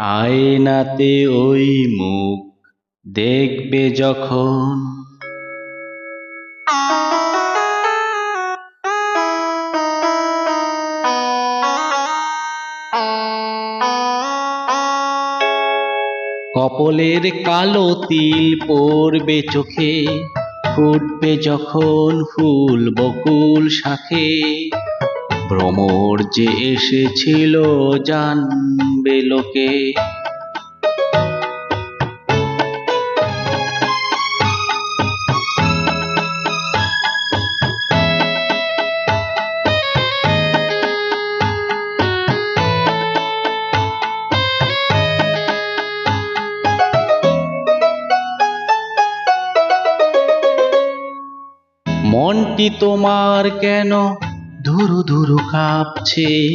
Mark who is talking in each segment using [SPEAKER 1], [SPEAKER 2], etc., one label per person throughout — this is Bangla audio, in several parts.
[SPEAKER 1] আয়নাতে ওই মুখ দেখবে যখন। কপলের কালো তিল পড়বে চোখে, ফুটবে যখন ফুল বকুল শাখে। ভ্রমর যে এসেছিল জানবে লোকে। মনটি তোমার কেন ধুরু ধুরু কাঁপছে।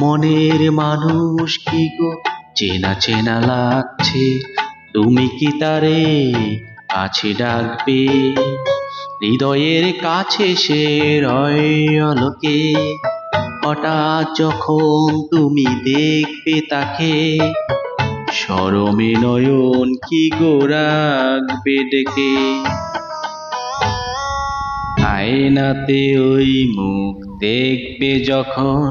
[SPEAKER 1] মনের মানুষ কি গো? চেনা চেনা লাগছে। তুমি কি তারে কাছে ডাকবে? হৃদয়ের কাছে সে রয় হঠাৎ যখন তুমি দেখবে তাকে, সরমে নয়ন কি গো ডেকে? আয়নাতে ওই মুখ দেখবে যখন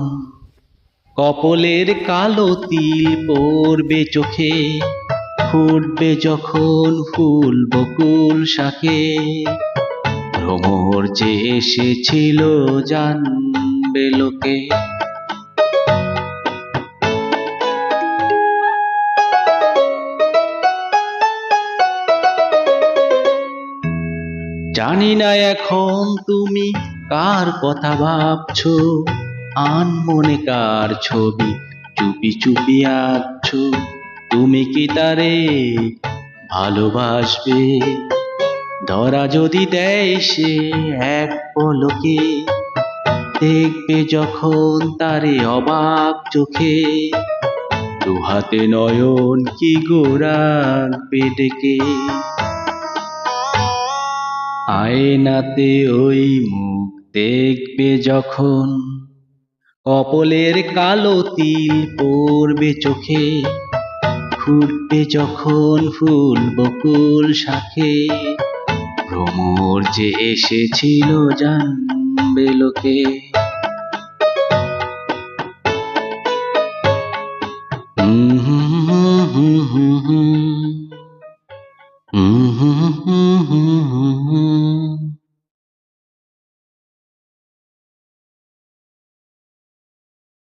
[SPEAKER 1] কপলের কালো তিল পড়বে চোখে, ফুটবে যখন ফুল বকুল শাখে ভ্রমর যে এসেছিল জানবে লোকে। জানি না এখন তুমি কার কথা ভাবছ? আন মনে কার ছবি? চুপি চুপি আঁকছো। তুমি কি তারে ভালোবাসবে? ধরা যদি দেয় সে এক পলকে, দেখবে যখন তারে অবাক চোখে। দুহাতে নয়ন কি গোরাগবে পেটেকে? আয়নাতে ওই মুখ দেখবে যখন কপলের কালো তিল পড়বে চোখে, ফুটবে যখন ফুল বকুল শাখে। ভ্রমর যে এসেছিল জানবে লোকে। হুম হুম হুম হুম